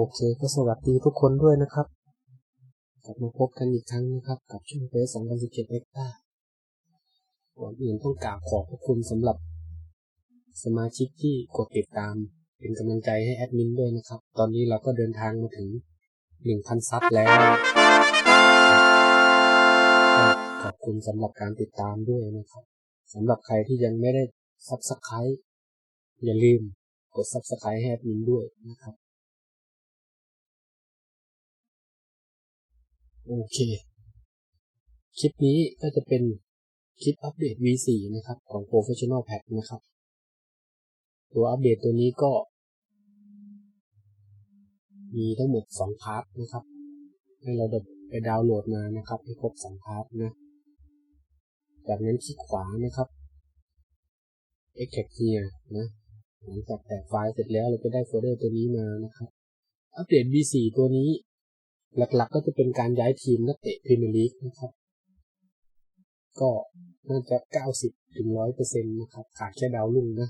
โอเคก็สวัสดีทุกคนด้วยนะครับ กลับมาพบกันอีกครั้งนะครับ กับช่วงเฟส2017 e x t r a ก่อนอื่นต้องกราบขอบพระคุณสำหรับ สมาชิกที่กดติดตาม เป็นกำลังใจให้แอดมินด้วยนะครับ ตอนนี้เราก็เดินทางมาถึง 1,000 ซับแล้ว ขอบคุณสำหรับการติดตามด้วยนะครับสำหรับใครที่ยังไม่ได้ซับสไครต์อย่าลืมกดซับสไครต์ให้แอดมินด้วยนะครับ โอเค คลิปนี้ก็จะเป็นคลิปอัปเดต V4 นะครับ ของ Professional Pack นะครับ ตัวอัปเดตตัวนี้ก็ มีทั้งหมด 2 พาร์ทนะครับ ให้เราไปดาวน์โหลดมานะครับ ให้ครบ 2 พาร์ทนะ จากนั้นคลิกขวานะครับ Extract here นะหลังจากแตกไฟล์เสร็จแล้วเราก็ได้โฟลเดอร์ตัวนี้มานะครับ อัปเดต V4 ตัวนี้ หลักๆ ก็จะเป็นการย้ายทีมนักเตะพรีเมียร์ลีกนะครับ ก็น่าจะ 90ถึง100%นะครับ ขาดแค่ดาวรุ่งนะ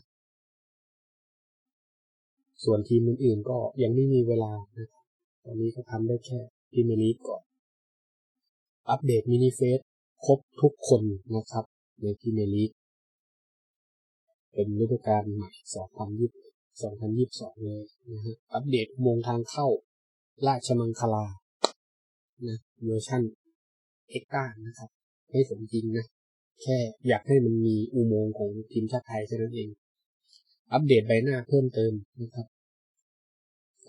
ส่วนทีมอื่นๆ ก็ยังไม่มีเวลานะครับตอนนี้ก็ทำได้แค่พรีเมียร์ลีกก่อน อัปเดตมินิเฟสครบทุกคนนะครับ ในพรีเมียร์ลีกเป็นฤดูกาลใหม่2020 2022 เลยนะฮะ อัปเดตอุมงทางเข้า ราชมังคลา นะเวอร์ชันเอ็กต้านะครับ ไม่สมจริงนะ แค่อยากให้มันมีอุโมงค์ของทีมชาติไทยแค่นั้นเอง อัปเดตใบหน้าเพิ่มเติมนะครับ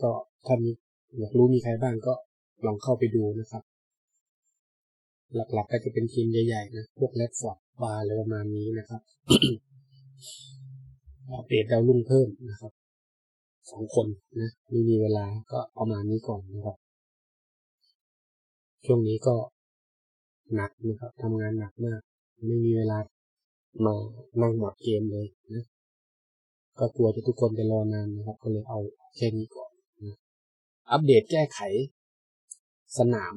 ก็ถ้ามีอยากรู้มีใครบ้างก็ลองเข้าไปดูนะครับ หลักๆก็จะเป็นทีมใหญ่ๆนะ พวกแรดฟอร์ดบาร์อะไรประมาณนี้นะครับอัปเดตดาวรุ่งเพิ่มนะครับสองคนนะไม่มีเวลาก็ประมาณนี้ก่อนนะครับ ช่วงนี้ก็หนักนะครับทำงานหนักมาก ไม่มีเวลามานั่งหมดเกมเลยนะก็กลัวจะทุกคนจะรอนานนะครับ ก็เลยเอาแค่นี้ก่อนนะอัปเดตแก้ไข สนาม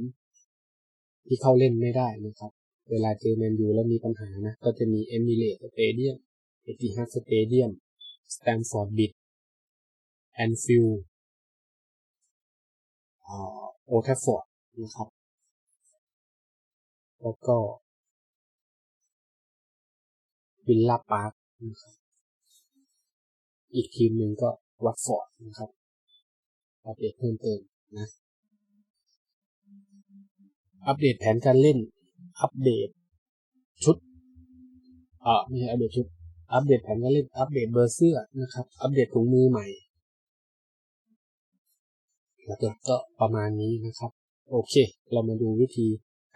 ที่เข้าเล่นไม่ได้นะครับ เวลาเจอแมนยูแล้วมีปัญหานะ ก็จะมีเอมิเรตสเตเดียมเอติฮัดสเตเดียมสแตมฟอร์ดบิดแอนฟิลโอทัฟฟอร์ดนะครับ แล้วก็วิลล่าพาร์คนะครับอีกทีมหนึ่งก็วัตฟอร์ดนะครับอัปเดตเพิ่มเติมนะอัปเดตแผนการเล่น อัปเดตชุดอ่าไม่ใช่อัปเดตชุด อัปเดตแผนการเล่น อัปเดตเบอร์เสื้อนะครับ อัปเดตถุงมือใหม่หลักๆก็ประมาณนี้นะครับ โอเค เรามาดูวิธี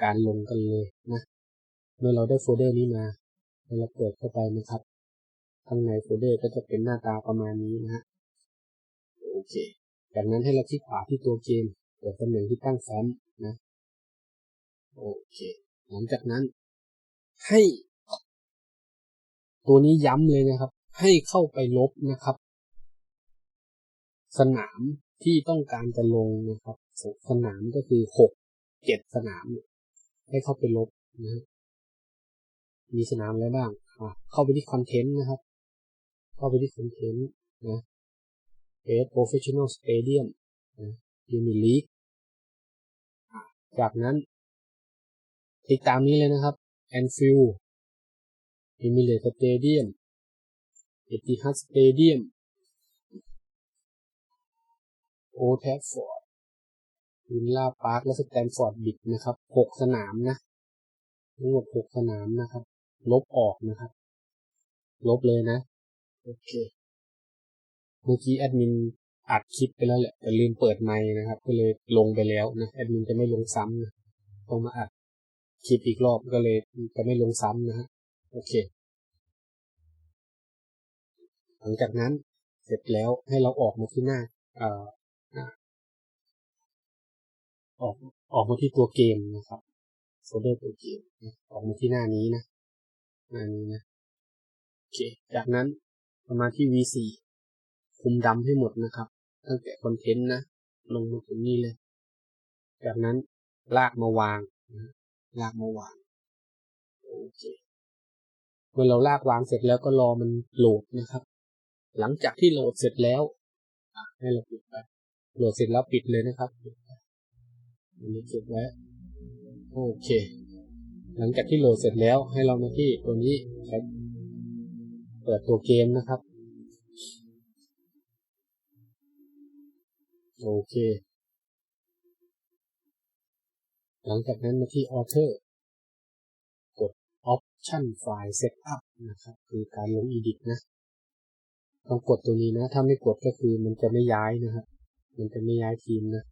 การลงกันเลยนะเมื่อเราได้โฟลเดอร์นี้มาเราเปิดเข้าไปนะครับข้างในโฟลเดอร์ก็จะเป็นหน้าตาประมาณนี้นะฮะโอเค จากนั้นให้เราคลิกขวาที่ตัวเกมเปิดตำแหน่งที่ตั้งฟอนต์นะ โอเค หลังจากนั้น ให้ ตัวนี้ย้ำเลยนะครับ ให้เข้าไปลบนะครับ สนามที่ต้องการจะลงนะครับ สนามก็คือหกเจ็ดสนาม ให้เข้าไปลบนะมีสนามอะไรบ้างเข้าไปที่คอนเทนต์นะครับ เข้าไปที่คอนเทนต์นะเอสโปรเฟชชั่นอลสเตเดียมนะยูนิลีกจากนั้นติดตามนี้เลยนะครับแอนฟิลอิมิเลตสเตเดียมเอติฮัดสเตเดียมโอแทฟฟอร์ วินล่าพาร์คและสแตนฟอร์ดบิดนะครับหกสนามนะทั้งหมดหกสนามนะครับ ลบออกนะครับ ลบเลยนะ โอเค เมื่อกี้แอดมินอัดคลิปไปแล้วแหละแต่ลืมเปิดไมค์นะครับ ก็เลยลงไปแล้วนะแอดมินจะไม่ลงซ้ำนะต้องมาอัดคลิปอีกรอบก็เลยจะไม่ลงซ้ำนะฮะโอเค หลังจากนั้นเสร็จแล้วให้เราออกมาที่หน้าเออออกออกมาที่ตัวเกมนะครับโฟลเดอร์ตัวเกมออกมาที่หน้านี้นะหน้านี้นะโอเคจากนั้นมาที่ V4 คุมดำให้หมดนะครับ ตั้งแต่คอนเทนต์นะ ลงมาถึงนี่เลย จากนั้นลากมาวางนะลากมาวางโอเคเมื่อเราลากวางเสร็จแล้วก็รอมันโหลดนะครับ หลังจากที่โหลดเสร็จแล้วให้เราปิดไปโหลดเสร็จแล้วปิดเลยนะครับ อันนี้เก็บไว้ โอเค หลังจากที่โหลดเสร็จแล้วให้เรามาที่ตัวนี้ครับ เปิดตัวเกมนะครับ โอเค หลังจากนั้นมาที่ Author กด Option File Setup นะครับ คือการลง Edit นะต้องกดตัวนี้นะ ถ้าไม่กดก็คือมันจะไม่ย้ายนะครับ มันจะไม่ย้ายทีมนะ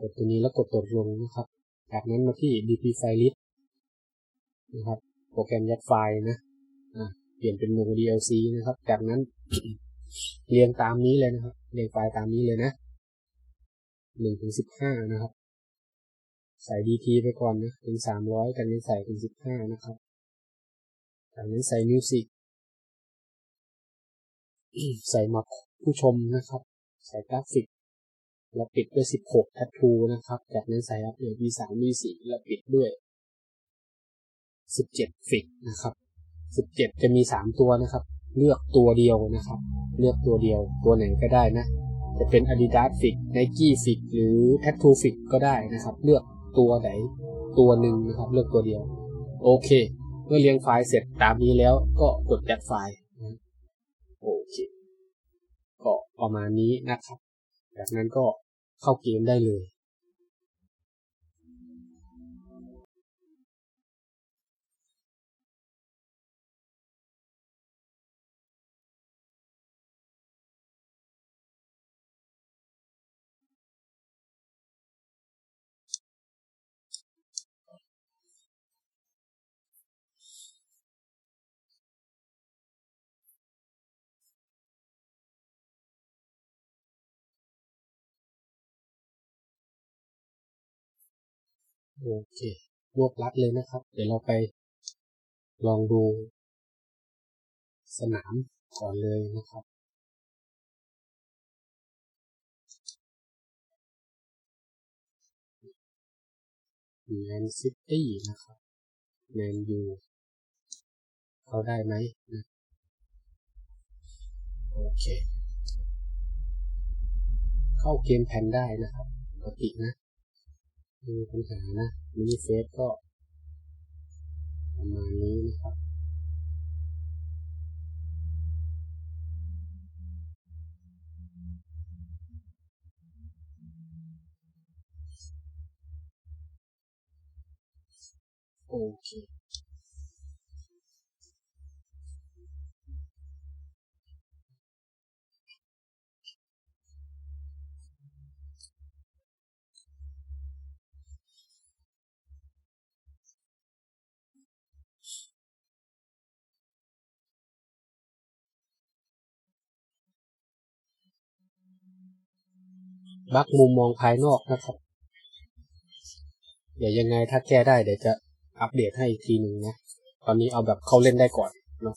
กดตัวนี้แล้วกดตดลงนะครับ จากนั้นมาที่ dp file list นะครับ โปรแกรมยัดไฟล์นะอะเปลี่ยนเป็นวง DLC นะครับ จากนั้นเรียงตามนี้เลยนะครับ เรียงไฟล์ตามนี้เลยนะหนึ่งถึงสิบห้านะครับ ใส่ DT ไปก่อนนะ ถึงสามร้อยจากนั้ใส่ถึงสิบห้านะครับ จากนั้นใส่มิวสิกใส่มาผู้ชมนะครับ ใส่กราฟิก แล้วปิดด้วย 16แททูนะครับ จากนั้นใส่อัปเดต V3 V4 แล้วปิดด้วย 17 ฟิกนะครับ 17 จะมี 3 ตัวนะครับ เลือกตัวเดียวนะครับ เลือกตัวเดียว ตัวไหนก็ได้นะ จะเป็น Adidas Fix Nike Fix หรือ Tattoo Fix ก็ได้นะครับ เลือกตัวไหนตัวหนึ่งนะครับ เลือกตัวเดียว โอเค เมื่อเรียงไฟล์เสร็จตามนี้แล้วก็กดยัดไฟล์โอเค ก็ประมาณนี้นะครับ จากนั้นก็ เข้าเกมได้เลย โอเครวบรัดเลยนะครับ เดี๋ยวเราไปลองดูสนามก่อนเลยนะครับ แมนซิตี้นะครับ แมนยูเขาได้ไหมนะโอเค เข้าเกมแพนได้นะครับ ปกตินะ มีปัญหานะมีเฟซก็ประมาณนี้นะครับ โอเค บักมุมมองภายนอกนะครับ เดี๋ยวยังไงถ้าแก้ได้เดี๋ยวจะอัปเดตให้อีกทีหนึ่งนะ ตอนนี้เอาแบบเข้าเล่นได้ก่อนเนาะ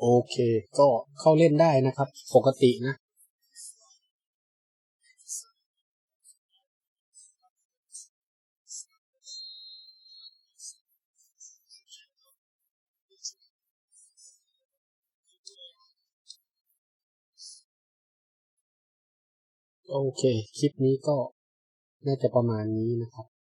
โอเคก็เข้าเล่นได้นะครับ ปกตินะ โอเค คลิปนี้ก็น่าจะประมาณนี้นะครับ